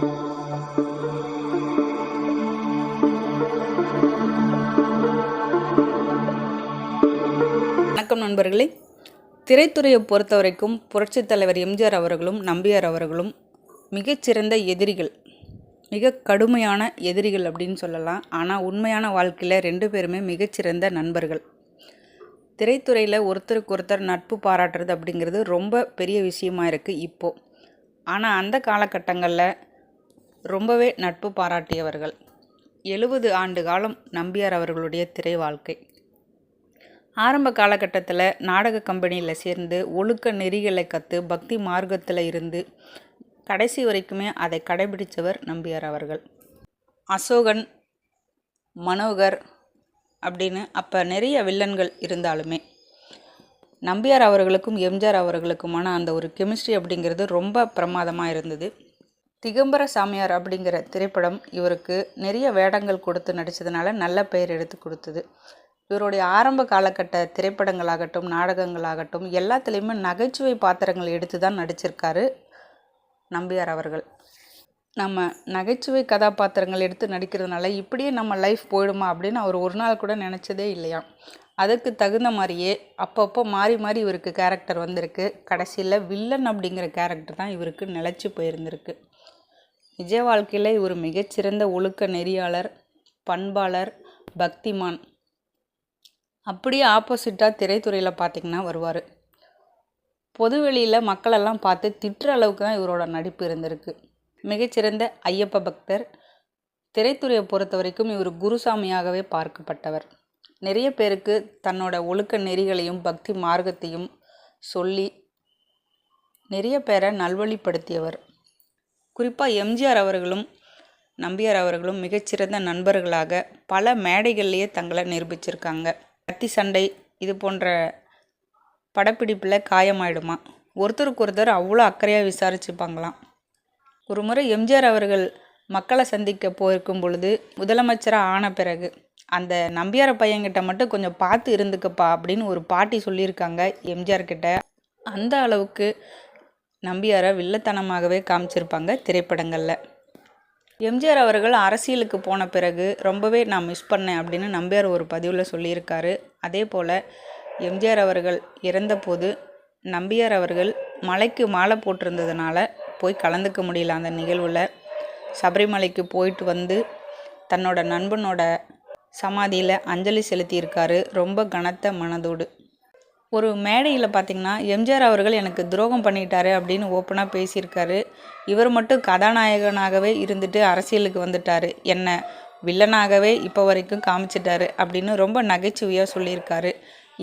வணக்கம் நண்பர்களே. திரைத்துறையை பொறுத்த வரைக்கும் புரட்சித் தலைவர் எம்ஜிஆர் அவர்களும் நம்பியார் அவர்களும் மிகச்சிறந்த எதிரிகள் மிக கடுமையான எதிரிகள் அப்படின்னு சொல்லலாம். ஆனால் உண்மையான வாழ்க்கையில் ரெண்டு பேருமே மிகச்சிறந்த நண்பர்கள். திரைத்துறையில் ஒருத்தருக்கு ஒருத்தர் நட்பு பாராட்டுறது அப்படிங்கிறது ரொம்ப பெரிய விஷயமா இருக்குது இப்போது ஆனால் அந்த காலகட்டங்களில் ரொம்பவே நட்பு பாராட்டியவர்கள். எழுபது ஆண்டு காலம் நம்பியார் அவர்களுடைய திரை வாழ்க்கை. ஆரம்ப காலகட்டத்தில் நாடக கம்பெனியில் சேர்ந்து ஒழுக்க நெறிகளை கற்று பக்தி மார்க்கத்தில் இருந்து கடைசி வரைக்குமே அதை கடைபிடித்தவர் நம்பியார் அவர்கள். அசோகன் மனோகர் அப்படின்னு அப்போ நிறைய வில்லன்கள் இருந்தாலுமே நம்பியார் அவர்களுக்கும் எம்ஜிஆர் அவர்களுக்குமான அந்த ஒரு கெமிஸ்ட்ரி அப்படிங்கிறது ரொம்ப பிரமாதமாக இருந்தது. திகம்பர சாமியார் அப்படிங்கிற திரைப்படம் இவருக்கு நிறைய வேடங்கள் கொடுத்து நடித்ததுனால நல்ல பெயர் எடுத்து கொடுத்தது. இவருடைய ஆரம்ப காலகட்ட திரைப்படங்களாகட்டும் நாடகங்களாகட்டும் எல்லாத்துலேயுமே நகைச்சுவை பாத்திரங்கள் எடுத்து தான் நடிச்சிருக்காரு நம்பியார் அவர்கள். நம்ம நகைச்சுவை கதாபாத்திரங்கள் எடுத்து நடிக்கிறதுனால இப்படியே நம்ம லைஃப் போயிடுமா அப்படின்னு அவர் ஒரு நாள் கூட நினச்சதே இல்லையா? அதுக்கு தகுந்த மாதிரியே அப்பப்போ மாறி மாறி இவருக்கு கேரக்டர் வந்திருக்கு. கடைசியில் வில்லன் அப்படிங்கிற கேரக்டர் தான் இவருக்கு நிலச்சி போயிருந்திருக்கு. நிஜ வாழ்க்கையில் இவர் மிகச்சிறந்த ஒழுக்க நெறியாளர் பண்பாளர் பக்திமான். அப்படியே ஆப்போசிட்டாக திரைத்துறையில் பார்த்திங்கன்னா வருவார். பொதுவெளியில் மக்களெல்லாம் பார்த்து திட்டுற அளவுக்கு தான் இவரோட நடிப்பு இருந்திருக்கு. மிகச்சிறந்த ஐயப்ப பக்தர். திரைத்துறையை பொறுத்த வரைக்கும் இவர் குருசாமியாகவே பார்க்கப்பட்டவர். நிறைய பேருக்கு தன்னோட ஒழுக்க நெறிகளையும் பக்தி மார்க்கத்தையும் சொல்லி நிறைய பேரை நல்வழிப்படுத்தியவர். குறிப்பாக எம்ஜிஆர் அவர்களும் நம்பியார் அவர்களும் மிகச்சிறந்த நண்பர்களாக பல மேடைகள்லேயே தங்களை நிரூபிச்சிருக்காங்க. கத்தி சண்டை இது போன்ற படப்பிடிப்பில் காயமாயிடுமா? ஒருத்தருக்கு ஒருத்தர் அவ்வளோ அக்கறையாக விசாரிச்சுப்பாங்களாம். ஒரு முறை எம்ஜிஆர் அவர்கள் மக்களை சந்திக்க போயிருக்கும் பொழுது முதலமைச்சராக ஆன பிறகு அந்த நம்பியார பையன்கிட்ட மட்டும் கொஞ்சம் பார்த்து இருந்துக்கப்பா அப்படின்னு ஒரு பாட்டி சொல்லியிருக்காங்க எம்ஜிஆர் கிட்ட. அந்த அளவுக்கு நம்பியாரை வில்லத்தனமாகவே காமிச்சிருப்பாங்க திரைப்படங்களில். எம்ஜிஆர் அவர்கள் அரசியலுக்கு போன பிறகு ரொம்பவே நான் மிஸ் பண்ணேன் அப்படின்னு நம்பியார் ஒரு பதிவில் சொல்லியிருக்காரு. அதே போல் எம்ஜிஆர் அவர்கள் இறந்தபோது நம்பியார் அவர்கள் மலைக்கு மாலை போட்டிருந்ததுனால போய் கலந்துக்க முடியல அந்த நிகழ்வில். சபரிமலைக்கு போயிட்டு வந்து தன்னோட நண்பனோட சமாதியில் அஞ்சலி செலுத்தியிருக்காரு. ரொம்ப கனத்த மனதோடு. ஒரு மேடையில் பார்த்திங்கன்னா எம்ஜிஆர் அவர்கள் எனக்கு துரோகம் பண்ணிட்டாரு அப்படின்னு ஓப்பனாக பேசியிருக்காரு. இவர் மட்டும் கதாநாயகனாகவே இருந்துட்டு அரசியலுக்கு வந்துட்டார். என்ன வில்லனாகவே இப்போ வரைக்கும் காமிச்சிட்டாரு அப்படின்னு ரொம்ப நகைச்சுவையாக சொல்லியிருக்காரு.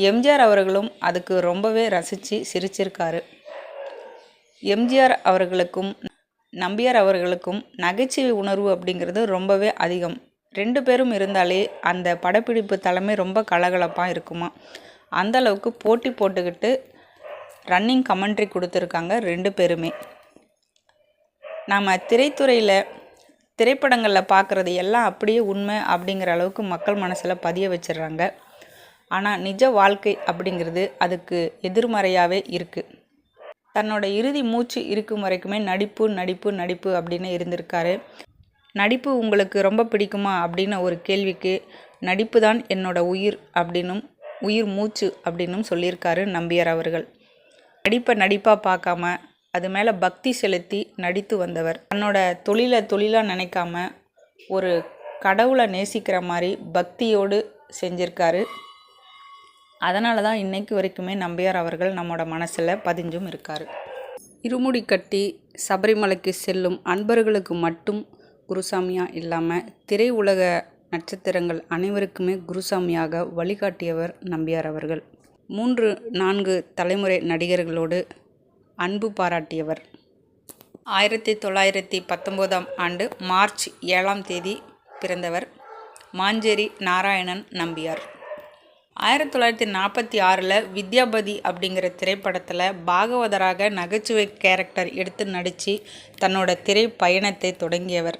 எம்ஜிஆர் அவர்களும் அதுக்கு ரொம்பவே ரசித்து சிரிச்சிருக்காரு. எம்ஜிஆர் அவர்களுக்கும் நம்பியார் அவர்களுக்கும் நகைச்சுவை உணர்வு அப்படிங்கிறது ரொம்பவே அதிகம். ரெண்டு பேரும் இருந்தாலே அந்த படப்பிடிப்பு தலைமை ரொம்ப கலகலப்பாக இருக்குமா? அந்தளவுக்கு போட்டி போட்டுக்கிட்டு ரன்னிங் கமெண்ட்ரி கொடுத்துருக்காங்க ரெண்டு பேருமே. நாம் திரைத்துறையில் திரைப்படங்களில் பார்க்குறது எல்லாம் அப்படியே உண்மை அப்படிங்கிற அளவுக்கு மக்கள் மனசில் பதிய வச்சிடுறாங்க. ஆனால் நிஜ வாழ்க்கை அப்படிங்கிறது அதுக்கு எதிர்மறையாகவே இருக்குது தன்னோட இறுதி மூச்சு இருக்கும் வரைக்குமே நடிப்பு நடிப்பு நடிப்பு அப்படின்னு இருந்திருக்காரு. நடிப்பு உங்களுக்கு ரொம்ப பிடிக்குமா அப்படின்னு ஒரு கேள்விக்கு நடிப்பு தான் என்னோட உயிர் அப்படின்னும் உயிர் மூச்சு அப்படின்னும் சொல்லியிருக்காரு நம்பியார் அவர்கள். நடிப்பை நடிப்பாக பார்க்காம அது மேலே பக்தி செலுத்தி நடித்து வந்தவர். தன்னோட தொழிலை தொழிலாக நினைக்காம ஒரு கடவுளை நேசிக்கிற மாதிரி பக்தியோடு செஞ்சிருக்காரு. அதனால தான் இன்றைக்கு வரைக்குமே நம்பியார் அவர்கள் நம்மளோட மனசில் பதிஞ்சும் இருக்கார். இருமுடி கட்டி சபரிமலைக்கு செல்லும் அன்பர்களுக்கு மட்டும் குருசாமியாக இல்லாமல் திரை உலக நட்சத்திரங்கள் அனைவருக்குமே குருசாமியாக வழிகாட்டியவர் நம்பியார் அவர்கள். மூன்று நான்கு தலைமுறை நடிகர்களோடு அன்பு பாராட்டியவர். ஆயிரத்தி தொள்ளாயிரத்தி பத்தொம்போதாம் ஆண்டு மார்ச் ஏழாம் தேதி பிறந்தவர் மாஞ்சேரி நாராயணன் நம்பியார். ஆயிரத்தி தொள்ளாயிரத்தி நாற்பத்தி ஆறில் வித்யாபதி அப்படிங்கிற திரைப்படத்தில் பாகவதராக நகைச்சுவை கேரக்டர் எடுத்து நடித்து தன்னோட திரை பயணத்தை தொடங்கியவர்.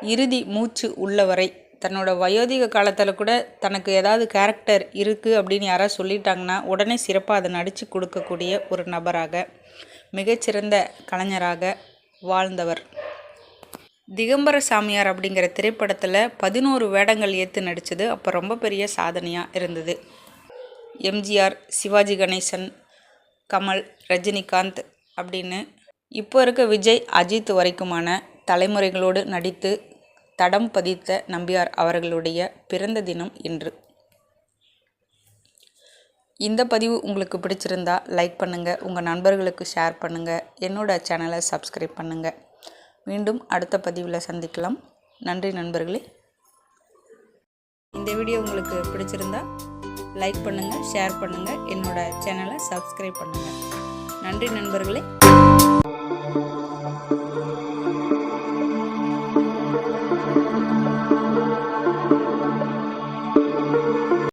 இறுதி மூச்சு உள்ளவரை தன்னோட வயோதிக காலத்தில் கூட தனக்கு ஏதாவது கேரக்டர் இருக்குது அப்படின்னு யாராவது சொல்லிட்டாங்கன்னா உடனே சிறப்பாக அதை நடித்து கொடுக்கக்கூடிய ஒரு நபராக மிகச்சிறந்த கலைஞராக வாழ்ந்தவர். திகம்பர சாமியார் அப்படிங்கிற திரைப்படத்தில் பதினோரு வேடங்கள் ஏற்று நடித்தது அப்போ ரொம்ப பெரிய சாதனையாக இருந்தது. எம்ஜிஆர் சிவாஜி கணேசன் கமல் ரஜினிகாந்த் அப்படின்னு இப்போ இருக்க விஜய் அஜித் வரைக்குமான தலைமுறைகளோடு நடித்து தடம் பதித்த நம்பியார் அவர்களுடைய பிறந்த தினம் இன்று. இந்த பதிவு உங்களுக்கு பிடிச்சிருந்தா லைக் பண்ணுங்கள் உங்கள் நண்பர்களுக்கு ஷேர் பண்ணுங்கள் என்னோட சேனலை சப்ஸ்கிரைப் பண்ணுங்கள் மீண்டும் அடுத்த பதிவில் சந்திக்கலாம். நன்றி நண்பர்களே. இந்த வீடியோ உங்களுக்கு பிடிச்சிருந்தா லைக் பண்ணுங்கள் ஷேர் பண்ணுங்கள் என்னோட சேனலை சப்ஸ்கிரைப் பண்ணுங்கள் நன்றி நண்பர்களே.